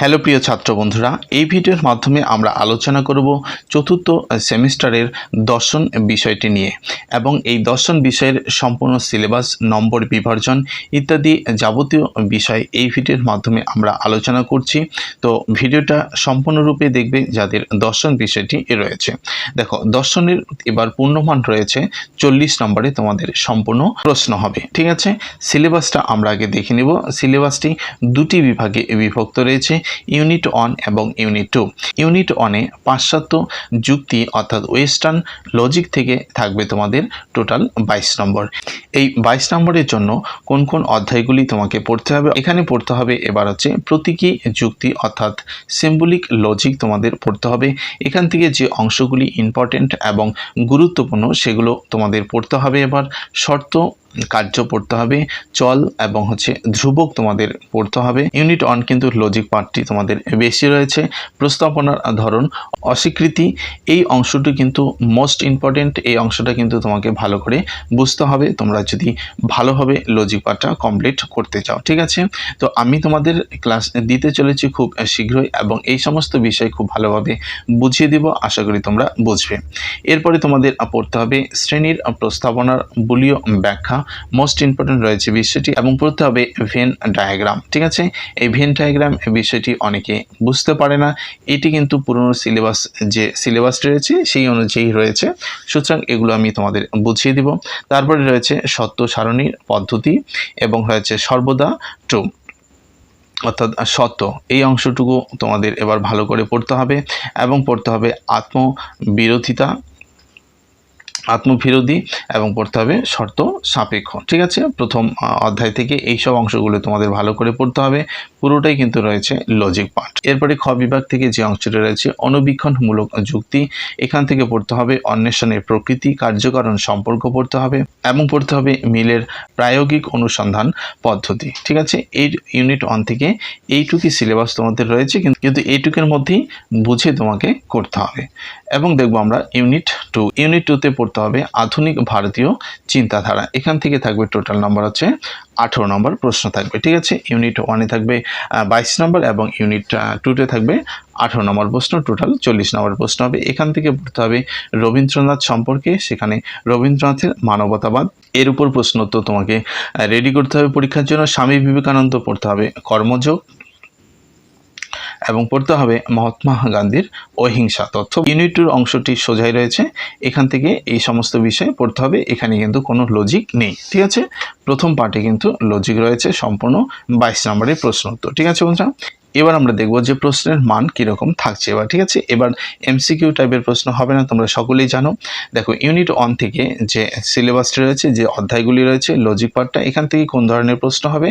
Hello প্রিয় ছাত্র বন্ধুরা, এই ভিডিওর মাধ্যমে আমরা আলোচনা করব চতুর্থ সেমিস্টারের দর্শন বিষয়টি নিয়ে এবং এই দর্শন বিষয়ের সম্পূর্ণ সিলেবাস, নম্বর বিভাজন ইত্যাদি যাবতীয় বিষয় এই ভিডিওর মাধ্যমে আমরা আলোচনা করছি। তো ভিডিওটা সম্পূর্ণরূপে দেখবে যাদের দর্শন বিষয়টি রয়েছে। দেখো, দর্শনের এবার পূর্ণমান রয়েছে, চল্লিশ নম্বরে তোমাদের সম্পূর্ণ প্রশ্ন হবে। ঠিক আছে? সিলেবাসটা আমরা আগে দেখে নেব। সিলেবাসটি দুটি বিভাগে বিভক্ত রয়েছে। ইউনিট ওয়ান এবং ইউনিট টু। ইউনিট ওয়ানে পাশ্চাত্য যুক্তি অর্থাৎ ওয়েস্টার্ন লজিক থেকে থাকবে তোমাদের টোটাল বাইশ নম্বর। এই বাইশ নম্বরের জন্য কোন কোন অধ্যায়গুলি তোমাকে পড়তে হবে? এখানে পড়তে হবে, এবার হচ্ছে প্রতীকী যুক্তি অর্থাৎ সিম্বলিক লজিক তোমাদের পড়তে হবে। এখান থেকে যে অংশগুলি ইম্পর্টেন্ট এবং গুরুত্বপূর্ণ সেগুলো তোমাদের পড়তে হবে এবার। শর্ত কার্য পড়তে হবে, চল এবং হচ্ছে ধ্রুবক তোমাদের পড়তে হবে। ইউনিট ওয়ান কিন্তু লজিক পার্টটি তোমাদের বেশি রয়েছে। প্রস্তাবনার ধরন, অস্বীকৃতি, এই অংশটি কিন্তু মোস্ট ইম্পর্টেন্ট এই অংশটা কিন্তু তোমাকে ভালো করে বুঝতে হবে। তোমরা যদি ভালোভাবে লজিক পার্টটা কমপ্লিট করতে চাও, ঠিক আছে? তো আমি তোমাদের ক্লাস দিতে চলেছি খুব শীঘ্রই এবং এই সমস্ত বিষয় খুব ভালোভাবে বুঝিয়ে দিব, আশা করি তোমরা বুঝবে। এরপরে তোমাদের পড়তে হবে শ্রেণির প্রস্তাবনার বলীয় ব্যাখ্যা। মোস্ট ইম্পর্টেন্ট রয়েছে বিষয়টি এবং পড়তে হবে ভেন ডায়াগ্রাম ঠিক আছে? এই ভেন ডায়াগ্রাম বিষয়টি অনেকে বুঝতে পারে না। এটি কিন্তু পুরনো সিলেবাস যে সিলেবাসটি রয়েছে সেই অনুযায়ী রয়েছে। সুতরাং এগুলো আমি তোমাদের বুঝিয়ে দিব। তারপরে রয়েছে সত্য সারণীর পদ্ধতি এবং রয়েছে সর্বদা ট্রু অর্থাৎ সত্য। এই অংশটুকু তোমাদের এবার ভালো করে পড়তে হবে এবং পড়তে হবে আত্মবিরোধিতা আত্মবিরোধী এবং পড়তে হবে শর্ত সাপেক্ষ। ঠিক আছে? প্রথম অধ্যায় থেকে এই সব অংশগুলো তোমাদের ভালো করে পড়তে হবে। পুরোটাই কিন্তু রয়েছে লজিক পার্ট এরপরে খ বিভাগ থেকে যে অংশটি রয়েছে, অনুবীক্ষণমূলক যুক্তি। এখান থেকে পড়তে হবে অন্বেষণের প্রকৃতি, কার্যকরণ সম্পর্ক পড়তে হবে এবং পড়তে হবে মিলের প্রায়োগিক অনুসন্ধান পদ্ধতি। ঠিক আছে? এই ইউনিট ওয়ান থেকে এইটুকি সিলেবাস তোমাদের রয়েছে, কিন্তু এইটুকের মধ্যেই বুঝে তোমাকে করতে হবে। এবং দেখব আমরা ইউনিট টু ইউনিট টুতে পড়তে হবে, আধুনিক ভারতীয় চিন্তাধারা। এখান থেকে থাকবে টোটাল নাম্বার হচ্ছে আঠেরো নম্বর প্রশ্ন থাকবে, ঠিক আছে? ইউনিট ওয়ানে থাকবে বাইশ নম্বর এবং ইউনিট টুতে থাকবে আঠেরো নম্বর প্রশ্ন টোটাল চল্লিশ নম্বর প্রশ্ন হবে। এখান থেকে পড়তে হবে রবীন্দ্রনাথ সম্পর্কে, সেখানে রবীন্দ্রনাথের মানবতাবাদ। এর উপর প্রশ্ন তো তোমাকে রেডি করতে হবে পরীক্ষার জন্য। স্বামী বিবেকানন্দ পড়তে হবে কর্মযোগ। এবং পড়তে হবে মহাত্মা গান্ধীর অহিংসা তথ্য। ইউনিট অংশটি সোজাই রয়েছে। এখান থেকে এই সমস্ত বিষয়ে পড়তে হবে। এখানে কিন্তু কোনো লজিক নেই। ঠিক আছে? প্রথম পার্টে কিন্তু লজিক রয়েছে। সম্পূর্ণ বাইশ নম্বরের প্রশ্ন উত্তর। ঠিক আছে বন্ধুরা? এবার আমরা দেখব যে প্রশ্নের মান কীরকম থাকছে। এবার ঠিক আছে? এবার এমসিকিউ টাইপের প্রশ্ন হবে না, তোমরা সকলেই জানো। দেখো ইউনিট ওয়ান থেকে যে সিলেবাসটি রয়েছে, যে অধ্যায়গুলি রয়েছে লজিক পার্টটা এখান থেকে কোন ধরনের প্রশ্ন হবে?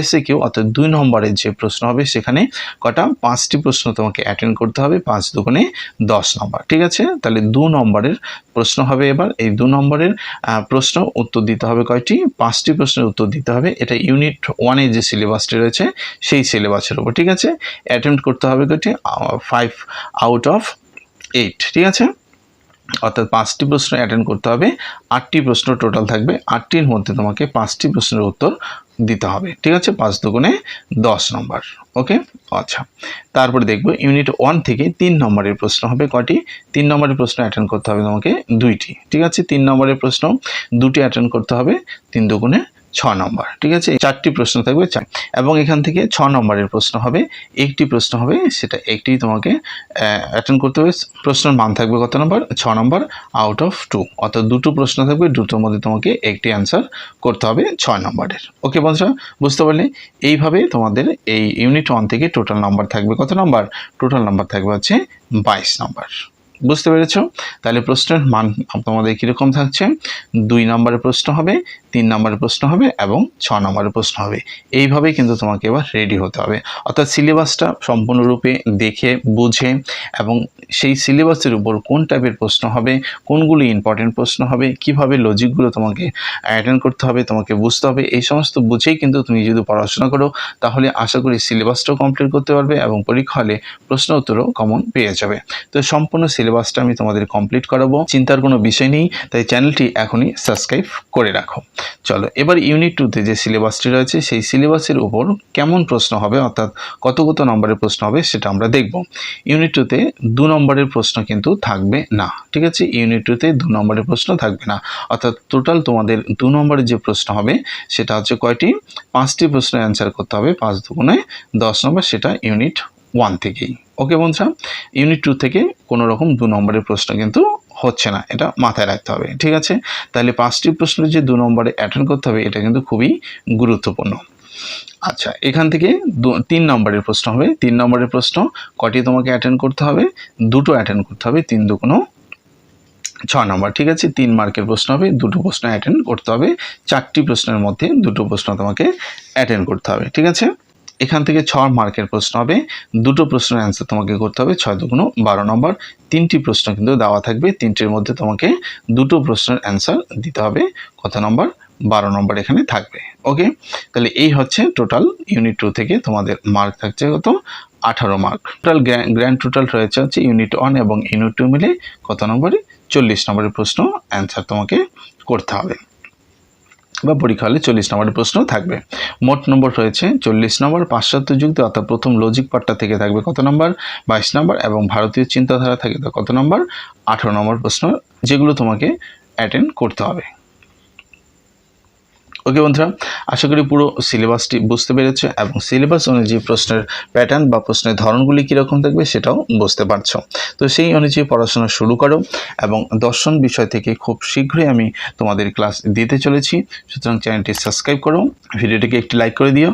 এসে কিউ অর্থাৎ দুই নম্বরের যে প্রশ্ন হবে, সেখানে কটা? পাঁচটি প্রশ্ন তোমাকে অ্যাটেন্ড করতে হবে, পাঁচ দুগুণে দশ নম্বর। ঠিক আছে? তাহলে দু নম্বরের প্রশ্ন হবে এবার। এই দু নম্বরের প্রশ্ন উত্তর দিতে হবে কয়টি? পাঁচটি প্রশ্নের উত্তর দিতে হবে। এটা ইউনিট ওয়ানে যে সিলেবাসটি রয়েছে, সেই সিলেবাসের উপর। ঠিক আছে? অ্যাটেম্প্ট করতে হবে কয়টি ফাইভ আউট অফ এইট ঠিক আছে? অর্থাৎ পাঁচটি প্রশ্ন অ্যাটেন্ড করতে হবে, আটটি প্রশ্ন টোটাল থাকবে, আটটির মধ্যে তোমাকে পাঁচটি প্রশ্নের উত্তর দিতে হবে, ঠিক আছে? পাঁচ দুগুণে দশ নম্বর ওকে আচ্ছা তারপরে দেখব ইউনিট ওয়ান থেকে তিন নম্বরের প্রশ্ন হবে কটি? তিন নম্বরের প্রশ্ন অ্যাটেন্ড করতে হবে তোমাকে দুইটি, ঠিক আছে? তিন নম্বরের প্রশ্ন, দুটি অ্যাটেন্ড করতে হবে, তিন দুগুণে ছ নম্বর, ঠিক আছে? চারটি প্রশ্ন থাকবে, চার। এবং এখান থেকে ছ নম্বরের প্রশ্ন হবে, একটি প্রশ্ন হবে, সেটা একটি তোমাকে অ্যাটেন্ড করতে হবে। প্রশ্নের মান থাকবে কত নম্বর? ছ নম্বর আউট অফ টু অর্থাৎ দুটো প্রশ্ন থাকবে, দুটোর মধ্যে তোমাকে একটি অ্যান্সার করতে হবে ছয় নম্বরের। ওকে বন্ধুরা, বুঝতে পারলে? এইভাবে তোমাদের এই ইউনিট ওয়ান থেকে টোটাল নাম্বার থাকবে কত নাম্বার? টোটাল নাম্বার থাকবে হচ্ছে বাইশ নাম্বার। বুঝতে পেরেছ? তাহলে প্রশ্নের মান তোমাদের কীরকম থাকছে? দুই নম্বরের প্রশ্ন হবে তিন নম্বরের প্রশ্ন হবে এবং ছ নম্বরের প্রশ্ন হবে। এইভাবেই কিন্তু তোমাকে এবার রেডি হতে হবে। অর্থাৎ সিলেবাসটা সম্পূর্ণরূপে দেখে, বুঝে এবং সেই সিলেবাসের উপর কোন টাইপের প্রশ্ন হবে, কোনগুলি ইম্পর্টেন্ট প্রশ্ন হবে, কীভাবে লজিকগুলো তোমাকে অ্যাটেন্ড করতে হবে, তোমাকে বুঝতে হবে, এই সমস্ত বুঝেই কিন্তু তুমি যদি পড়াশোনা করো, তাহলে আশা করি সিলেবাসটাও কমপ্লিট করতে পারবে এবং পরীক্ষা হলে প্রশ্ন উত্তরও কমন পেয়ে যাবে। তো সম্পূর্ণ সিলেবাসটা আমি তোমাদের কমপ্লিট করাবো, চিন্তার কোনো বিষয় নেই, তাই চ্যানেলটি এখনই সাবস্ক্রাইব করে রাখো। চলো, এবার ইউনিট টুতে যে সিলেবাসটি রয়েছে, সেই সিলেবাসের উপর কেমন প্রশ্ন হবে, অর্থাৎ কত কত নম্বরের প্রশ্ন হবে, সেটা আমরা দেখব। ইউনিট টুতে দু নম্বরের প্রশ্ন কিন্তু থাকবে না, ঠিক আছে? ইউনিট টুতে দু নম্বরের প্রশ্ন থাকবে না। অর্থাৎ টোটাল তোমাদের দু নম্বরের যে প্রশ্ন হবে, সেটা হচ্ছে কয়টি? পাঁচটি প্রশ্নের অ্যান্সার করতে হবে, পাঁচ দুগুণে দশ নম্বর, সেটা ইউনিট ওয়ান থেকেই। ওকে বন্ধুরা ইউনিট টু থেকে কোনো রকম দু নম্বরের প্রশ্ন কিন্তু হচ্ছে না, এটা মাথায় রাখতে হবে, ঠিক আছে? তাহলে পাঁচটি প্রশ্নের যে দু নম্বরে অ্যাটেন্ড করতে হবে, এটা কিন্তু খুবই গুরুত্বপূর্ণ। আচ্ছা এখান থেকে তিন নম্বরের প্রশ্ন হবে, তিন নম্বরের প্রশ্ন, কটি তোমাকে অ্যাটেন্ড করতে হবে? দুটো অ্যাটেন্ড করতে হবে, তিন দু কোনো ছ নম্বর, ঠিক আছে? তিন মার্কের প্রশ্ন হবে, দুটো প্রশ্ন অ্যাটেন্ড করতে হবে, চারটি প্রশ্নের মধ্যে দুটো প্রশ্ন তোমাকে অ্যাটেন্ড করতে হবে, ঠিক আছে? এখান থেকে ছ মার্কের প্রশ্ন হবে। দুটো প্রশ্নের অ্যান্সার তোমাকে করতে হবে, ছয় দুগুণো বারো নম্বর। তিনটি প্রশ্ন কিন্তু দেওয়া থাকবে, তিনটির মধ্যে তোমাকে দুটো প্রশ্নের অ্যান্সার দিতে হবে। কত নম্বর? বারো নম্বর এখানে থাকবে। ওকে তাহলে এই হচ্ছে টোটাল ইউনিট টু থেকে তোমাদের মার্ক থাকছে কত? আঠারো মার্ক টোটাল গ্র্যান্ড টোটাল রয়েছে হচ্ছে ইউনিট ওয়ান এবং ইউনিট টু মিলে কত নম্বরে? চল্লিশ নম্বরের প্রশ্ন অ্যান্সার তোমাকে করতে হবে। বা পরীক্ষা হলে চল্লিশ নম্বরের প্রশ্ন থাকবে। মোট নম্বর রয়েছে চল্লিশ নম্বর, পাশ্চাত্য যুক্তি, অর্থাৎ প্রথম লজিক পার্টটা থেকে থাকবে কত নম্বর? বাইশ নম্বর এবং ভারতীয় চিন্তাধারা থেকে কত নম্বর? আঠেরো নম্বর প্রশ্ন যেগুলো তোমাকে অ্যাটেন্ড করতে হবে। ওকে বন্ধুরা, আশা করি পুরো সিলেবাসটি বুঝতে পেরেছ এবং সিলেবাস অনুযায়ী প্রশ্নের প্যাটার্ন বা প্রশ্নের ধরনগুলি কীরকম থাকবে সেটাও বুঝতে পারছ। তো সেই অনুযায়ী পড়াশোনা শুরু করো এবং দর্শন বিষয় থেকে খুব শীঘ্রই আমি তোমাদের ক্লাস দিতে চলেছি। সুতরাং চ্যানেলটি সাবস্ক্রাইব করো ভিডিওটিকে একটি লাইক করে দিও।